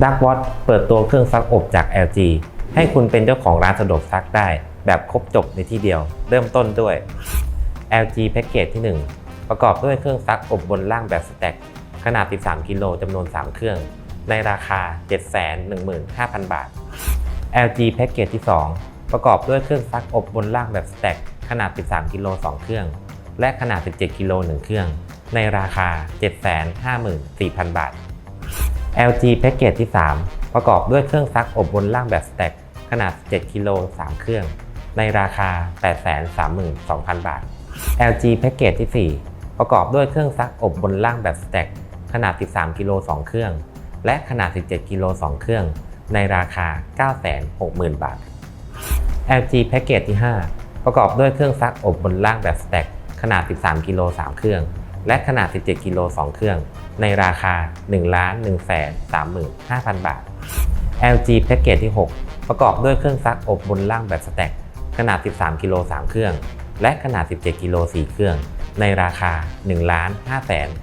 ดักวอตเปิดตัวเครื่องซักอบจาก LG ให้คุณเป็นเจ้าของร้านสะดวกซักได้ แบบครบจบในที่เดียว เริ่มต้นด้วย LG แพ็กเกจที่ 1 ประกอบด้วยเครื่องซักอบบนล่างแบบสแต็กขนาด 13 กิโลจำนวน 3 เครื่อง ในราคา 715,000 บาท LG แพ็กเกจที่ 2 ประกอบด้วยเครื่องซักอบบนล่างแบบสแต็กขนาด 13 กิโล 2 เครื่อง และขนาด 17 กิโล 1 เครื่อง ในราคา 754,000 บาท LG แพ็กเกจที่ 3 ประกอบด้วยเครื่องซักอบบนล่างแบบสแต็กขนาด 7 กิโล 3 เครื่อง ในราคา 832,000 บาท LG แพ็กเกจที่ 4 ประกอบด้วยเครื่องซักอบบนล่างแบบสแต็กขนาด 13 กิโล 2 เครื่อง และขนาด 17 กิโล 2 เครื่อง ในราคา 960,000 บาท LG แพ็กเกจที่ 5 ประกอบด้วยเครื่องซักอบบนล่างแบบสแต็กขนาด 13 กิโล 3 เครื่อง และขนาด 17 กิโล 2 เครื่อง ในราคา 1 1 3 5 0 0 0 บาท LG แพ็กเกจที่ 6 ประกอบด้วยเครื่องซักอบบนล่างแบบสแต็กขนาด 13 กิโล 3 เครื่อง และขนาด 17 กิโล 4 เครื่อง ในราคา 1 5 5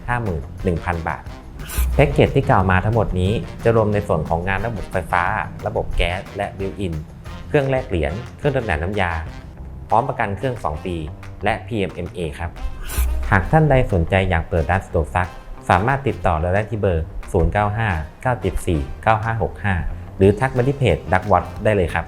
5 1 0 0 0บาท แพ็กเกจที่กล่าวมาทั้งหมดนี้จะรวมในส่วนของงานระบบไฟฟ้า ระบบแก๊ส และบิวอิน เครื่องแลกเหรียญ เครื่องตำแหน่งน้ำยา พร้อมประกันเครื่อง 2 ปี และ PMMA ครับ หากท่านใดสนใจอยากเปิดร้านสะดวกซัก สามารถติดต่อเราได้ที่เบอร์ 095 974 9565 หรือทักมาที่เพจดักวัตได้เลยครับ